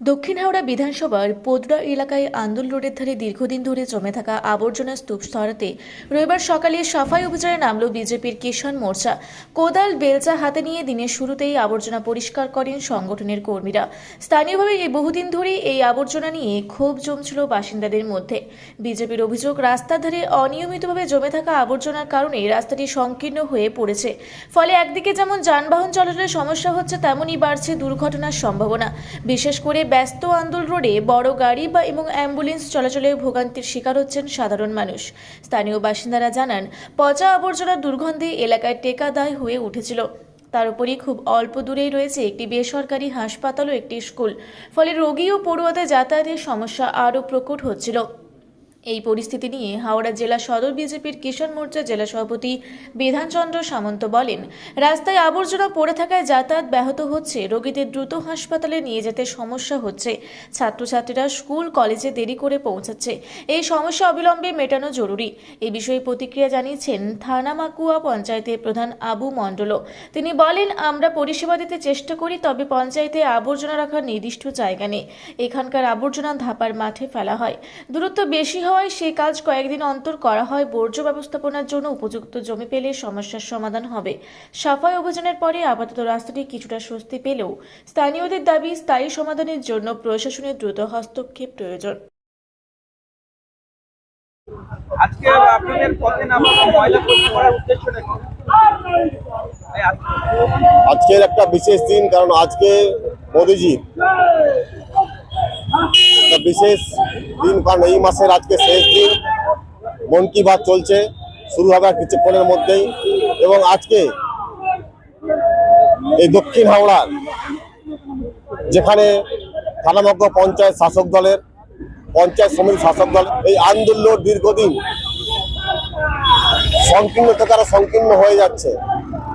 দক্ষিণ হাওড়া বিধানসভার পোদরা এলাকায় আন্দোল রোডের ধারে দীর্ঘদিন ধরে জমে থাকা আবর্জনা স্তূপ সরাতে রবিবার সকালে সাফাই অভিযানে নামল বিজেপির কিষাণ মোর্চা। কোদাল, বেলচা হাতে নিয়ে দিনের শুরুতেই আবর্জনা পরিষ্কার করেন সংগঠনের কর্মীরা। স্থানীয়ভাবে এই বহুদিন ধরেই এই আবর্জনা নিয়ে ক্ষোভ জমছিল বাসিন্দাদের মধ্যে। বিজেপির অভিযোগ, রাস্তার ধারে অনিয়মিতভাবে জমে থাকা আবর্জনার কারণে রাস্তাটি সংকীর্ণ হয়ে পড়েছে। ফলে একদিকে যেমন যানবাহন চলাচলের সমস্যা হচ্ছে, তেমনই বাড়ছে দুর্ঘটনার সম্ভাবনা। বিশেষ করে ব্যস্ত আন্দোল রোডে বড় গাড়ি বা এবং অ্যাম্বুলেন্স চলাচলে ভোগান্তির শিকার হচ্ছেন সাধারণ মানুষ। স্থানীয় বাসিন্দারা জানান, পচা আবর্জনার দুর্গন্ধে এলাকায় টেকাদায় হয়ে উঠেছিল। তার উপরই খুব অল্প দূরেই রয়েছে একটি বেসরকারি হাসপাতাল ও একটি স্কুল। ফলে রোগী ও পড়ুয়াদের যাতায়াতের সমস্যা আরও প্রকট হচ্ছিল। এই পরিস্থিতি নিয়ে হাওড়া জেলা সদর বিজেপির কিষাণ মোর্চা জেলা সভাপতি বিধানচন্দ্র সামন্ত বলেন, রাস্তায় আবর্জনা পড়ে থাকায় যাতায়াত ব্যাহত হচ্ছে, রোগীদের দ্রুত হাসপাতালে নিয়ে যেতে সমস্যা হচ্ছে, ছাত্রছাত্রীরা স্কুল, কলেজে দেরি করে পৌঁছাচ্ছে, এই সমস্যা অবিলম্বে মেটানো জরুরি। এ বিষয়ে প্রতিক্রিয়া জানিয়েছেন থানামাকুয়া পঞ্চায়েতের প্রধান আবু মণ্ডল। তিনি বলেন, আমরা পরিষেবা দিতে চেষ্টা করি, তবে পঞ্চায়েতে আবর্জনা রাখার নির্দিষ্ট জায়গা নেই। এখানকার আবর্জনা ধাপার মাঠে ফেলা হয়। দূরত্ব বেশি হওয়ায় সে কাজ কয়েকদিন অন্তর করা হয় বর্জ্য ব্যবস্থাপনার জন্য উপযুক্ত জমি পেলে সমস্যার সমাধান হবে। সাফাই অভিযানের পরে আপাতত রাস্তাটি কিছুটা স্বস্তি পেলেও স্থানীয়দের দাবি স্থায়ী সমাধানের জন্য প্রশাসনের দ্রুত হস্তক্ষেপ প্রয়োজন। আজকে আপনাদের পথে নামানো ময়লা পরিষ্কার করার উদ্দেশ্যটা কি আজকের একটা বিশেষ দিন কারণ আজকে মোদিজি একটা বিশেষ দিন কারণ এই মাসের আজকে শেষ দিন। মন কি বাত চলছে, শুরু হবে কিছুক্ষণের মধ্যেই। এবং আজকে এই দক্ষিণ হাওড়ার যেখানে থানামগ্ন পঞ্চায়েত শাসক দলের, পঞ্চায়েত সমিতি শাসক দল এই আন্দোলন দীর্ঘদিন সংকীর্ণ থেকে আরও সংকীর্ণ হয়ে যাচ্ছে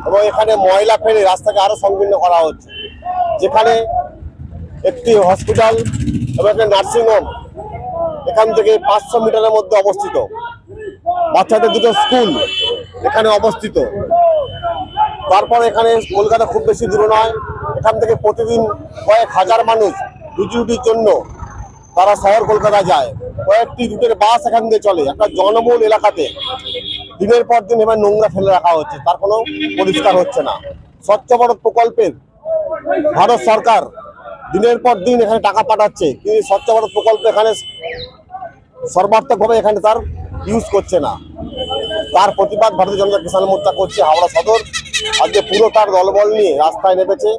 এবং এখানে ময়লা ফেলে রাস্তাকে আরও সংকীর্ণ করা হচ্ছে। যেখানে একটি হসপিটাল এবং একটা নার্সিংহোম এখান থেকে পাঁচশো মিটারের মধ্যে অবস্থিত। বাচ্চাদের দুটো স্কুল এখানে অবস্থিত। তারপর এখানে কলকাতা খুব বেশি দূর নয়। এখান থেকে প্রতিদিন কয়েক হাজার মানুষ রুটি রুটির জন্য তারা শহর কলকাতা যায়। কয়েকটি রুটের বাস এখান দিয়ে চলে। একটা জনবহুল এলাকাতে দিনের পর দিন এবার নোংরা ফেলে রাখা হচ্ছে। তার কোনো পরিষ্কার হচ্ছে না। স্বচ্ছ ভারত প্রকল্পের ভারত সরকার দিনের পর দিন এখানে টাকা পাঠাচ্ছে। কিন্তু স্বচ্ছ ভারত প্রকল্প এখানে সর্বাত্মকভাবে এখানে তার ইউজ করছে না। তার প্রতিবাদ ভারতীয় জনতা কিষাণ মোর্চা করছে হাওড়া সদর। আজকে পুরো তার দলবল নিয়ে রাস্তায় নেমেছে,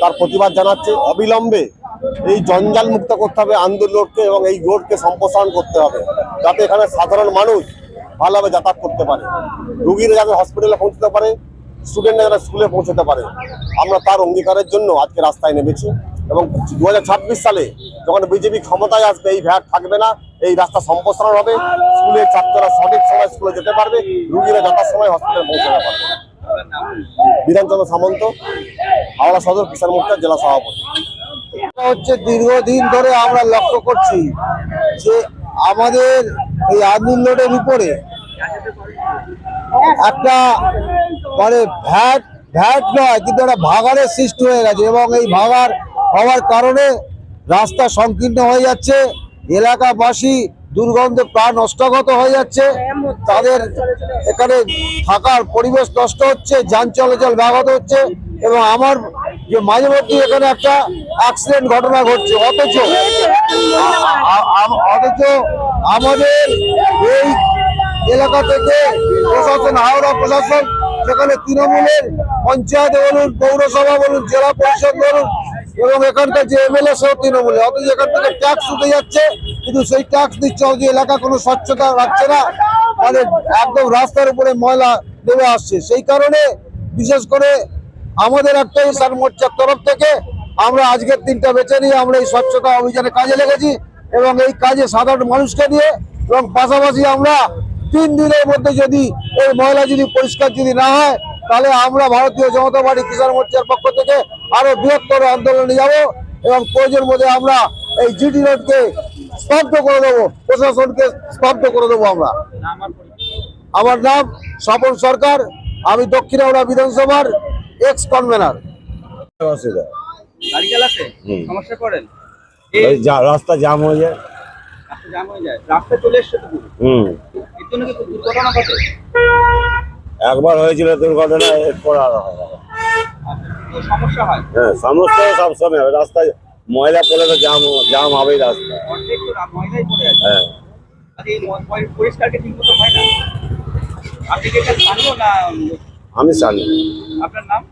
তার প্রতিবাদ জানাচ্ছে। অবিলম্বে এই জঞ্জাল মুক্ত করতে হবে আন্দোলন রোডকে এবং এই রোডকে সম্প্রসারণ করতে হবে, যাতে এখানে সাধারণ মানুষ ভালোভাবে যাতায়াত করতে পারে। রুগীরা যাতে হসপিটালে পৌঁছতে পারে স্টুডেন্টরা যাতে স্কুলে পৌঁছতে পারে। আমরা তার অঙ্গীকারের জন্য আজকে রাস্তায় নেমেছি। এবং দু হাজার ছাব্বিশ সালে যখন বিজেপি ক্ষমতায় আসবে, এই ভ্যাট থাকবে না, এই রাস্তা সম্প্রসারণ হবে স্কুলের ছাত্ররা সঠিক সময় স্কুলে যেতে পারবে, রুগীরা যথার সময় হসপিটালে পৌঁছতে পারবে। বিধানচন্দ্র সামন্ত, হাওড়া সদর কিষাণ মোর্চার জেলা সভাপতি। হচ্ছে দীর্ঘদিন ধরে আমরা লক্ষ্য করছি যে আমাদের এই আন্দোলন রোডের উপরে একটা মানে ভ্যাট ভ্যাট নয়, কিন্তু একটা ভাগাড়ের সৃষ্টি হয়ে গেছে এবং এই ভাগার হওয়ার কারণে রাস্তা সংকীর্ণ হয়ে যাচ্ছে, এলাকাবাসী দুর্গন্ধে প্রাণ নষ্টগত হয়ে যাচ্ছে, তাদের এখানে থাকার পরিবেশ নষ্ট হচ্ছে, যান চলাচল ব্যাহত হচ্ছে এবং আমার যে মাঝে মধ্যে এখানে একটা অ্যাক্সিডেন্ট ঘটনা ঘটছে, অথচ অথচ আমাদের এই এলাকা থেকে প্রশাসন, হাওড়া প্রশাসন, সেখানে তৃণমূলের পঞ্চায়েত বলুন, পৌরসভা বলুন, জেলা পরিষদ বলুন এবং এখানকার যে এমএলএ সহ তৃণমূলে, অথচ এখান থেকে ট্যাক্স উঠে যাচ্ছে, কিন্তু সেই ট্যাক্স দিচ্ছে যে এলাকা কোনো স্বচ্ছতা রাখছে না। মানে একদম রাস্তার উপরে ময়লা নেমে আসছে। সেই কারণে বিশেষ করে আমাদের একটা ইসান মোর্চার তরফ থেকে আমরা আজকের দিনটা বেছে নিয়ে আমরা এই স্বচ্ছতা অভিযানে কাজে লেগেছি এবং এই কাজে সাধারণ মানুষকে নিয়ে এবং পাশাপাশি আমরা তিন দিনের মধ্যে যদি এই ময়লা যদি পরিষ্কার যদি না হয় তাহলে আমরা ভারতীয় জনতা পার্টি কিষাণ মোর্চার পক্ষ থেকে আরও বৃহত্তর আন্দোলনে যাব এবং প্রয়োজন মধ্যে আমরা এই জিটি রোডকে স্তব্ধ করে দেবো প্রশাসনকে স্তব্ধ করে দেবো আমরা। আমার নাম স্বপন সরকার আমি দক্ষিণ হাওড়া বিধানসভার এক্স কনভেনার রাস্তা জাম হয়ে যায়। রাস্তা চলে এসছে হুম। এর জন্য কি দুর্ঘটনা ঘটে একবার হয়েছিল দুর্ঘটনা এরপর আর হয় না। আচ্ছা, তো সমস্যা হয়? হ্যাঁ সমস্ত সবসময় হবে। রাস্তায় ময়লা পড়লে তো জাম জাম হবেই রাস্তা পড়ে হ্যাঁ। হয় স্থানীয় আমি জানি। আপনার নাম?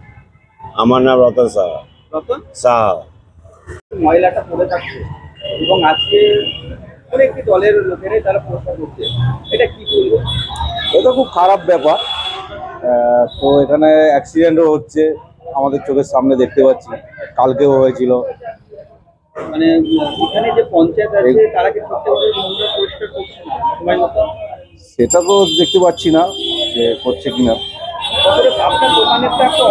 আমার নাম রতন সাহা। রতন? সাহা। ময়লাটা পড়ে থাকছে। এবং আজকে দলের লোকেরাই তারা পরিষ্কার করছে। এটা কি বলব? এটা খুব খারাপ ব্যাপার। তো এখানে অ্যাক্সিডেন্টও হচ্ছে আমাদের চোখের সামনে দেখতে পাচ্ছি কালকেও হয়েছিল। মানে এখানে যে পঞ্চায়েত আছে তারা কি পরিষ্কার করছে না? সময় মতো? সেটা তো দেখতে পাচ্ছি না যে করছে কিনা। আপনার দোকানের তো একটা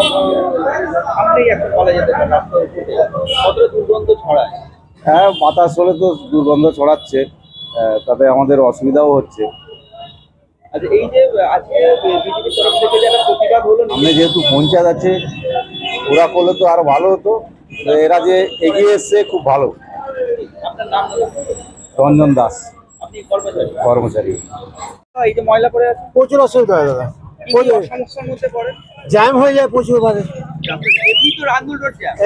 সামনেই একটা বলা যেতে পারে কতটা দুর্গন্ধ ছড়ায়? হ্যাঁ বাতাস হলে তো দুর্গন্ধ ছড়াচ্ছে তাতে আমাদের অসুবিধাও হচ্ছে। আচ্ছা এই যে আজকে বিজেপির তরফ থেকে যারা প্রতিবাদ হলো সামনে যেহেতু পঞ্চায়েত আছে ওরা করলে তো আরও ভালো হতো। এরা যে এগিয়ে এসছে খুব ভালো। আপনার নাম হলো? রঞ্জন দাস কর্মচারী। কর্মচারী। এই যে ময়লা পড়ে আছে। প্রচুর অসুবিধা হয় দাদা। কি কি সমস্যার মধ্যে পড়ে জ্যাম হয়ে যায় প্রচুর মানে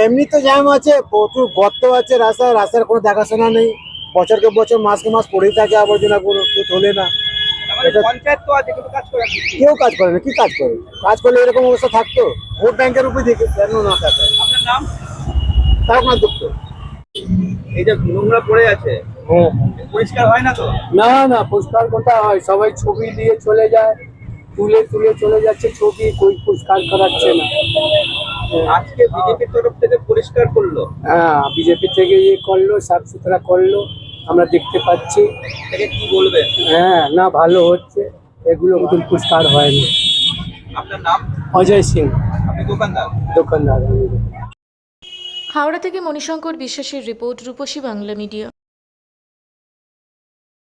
এমনি তো জ্যাম। আছে প্রচুর গর্ত আছে রাস্তায় রাস্তার কোনো দেখাশোনা নেই। বছরকে বছর মাসকে মাস পড়েই থাকে আবর্জনা কোনো কেউ তোলে না। কেউ কাজ করে না কি কাজ করে? কাজ করলে এরকম অবস্থা থাকতো? ভোট ব্যাংকের উপরে দেখে কেন না থাকে আপনার নাম? তার আপনার দুঃখ এই যে নোংরা পড়ে আছে পরিষ্কার হয় না তো? না না পরিষ্কার কোথায় হয় সবাই ছবি দিয়ে চলে যায় তুলে তুলে চলে যাচ্ছে ছবি কই পরিষ্কার করাচ্ছে না। আজকে বিজেপির তরফ থেকে পরিষ্কার করল? হ্যাঁ বিজেপি থেকে ইয়ে করল সাফ সুতরা করল। আমরা দেখতে পাচ্ছি। কি বলবে? হ্যাঁ না ভালো হচ্ছে। এগুলো নতুন পুরস্কার হয়নি। আপনার নাম? অজয় সিং। দোকানদার? দোকানদার হাওড়া থেকে মণিশঙ্কর বিশ্বাসের রিপোর্ট রূপসী বাংলা মিডিয়া।